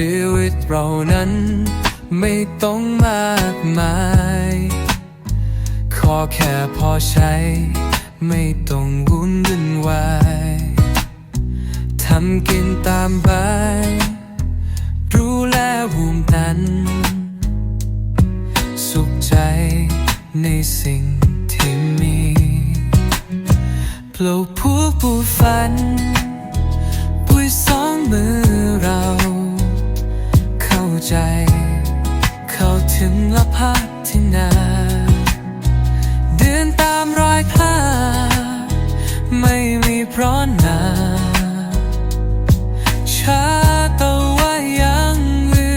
ชีวิตเรานั้น ไม่ต้องมากมาย ขอแค่พอใช้ ไม่ต้องวุ่นวุ่นวายทำกินตามบายดูแลภูมิตัน สุขใจในสิ่งที่มีปลูกผู้ปูฝัน ปุยสองมือเรา ใจ เข้าถึงละพัฒนาเดินตามรอยพาไม่มีเพราะนาชาแตะว่ายังลื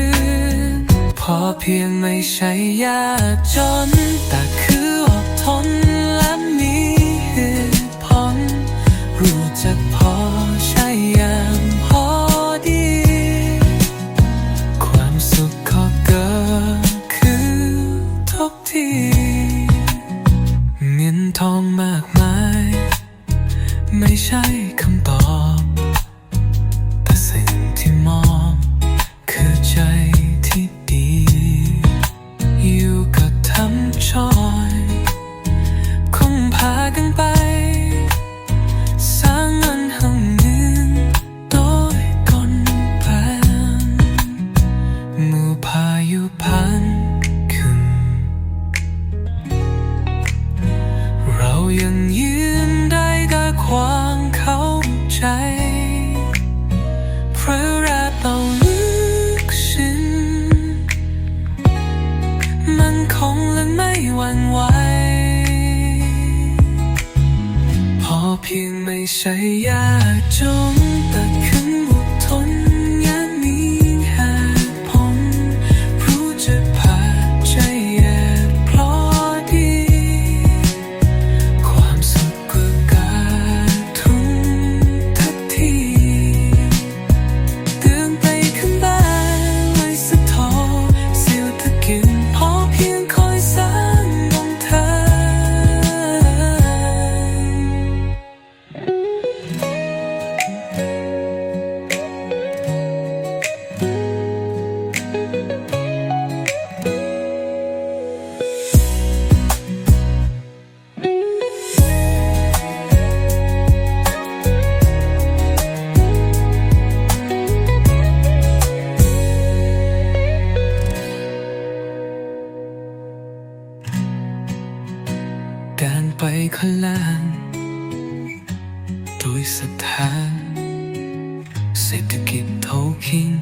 นพอเพียงไม่ใช่ยากจนแต่คือ กที เงินทองมากมาย ไม่ใช่คำตอบ ยังยืนได้ด้วยความเข้าใจเพราะรักเราลึกซึ้งมันคงและไม่หวั่นไหวพอเพียงไม่ใช่ยากจนแต่ เดินไปคนละด้วยศรัทธาเศรษฐกิจเท่าขิง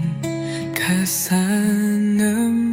แค่สานน้ำ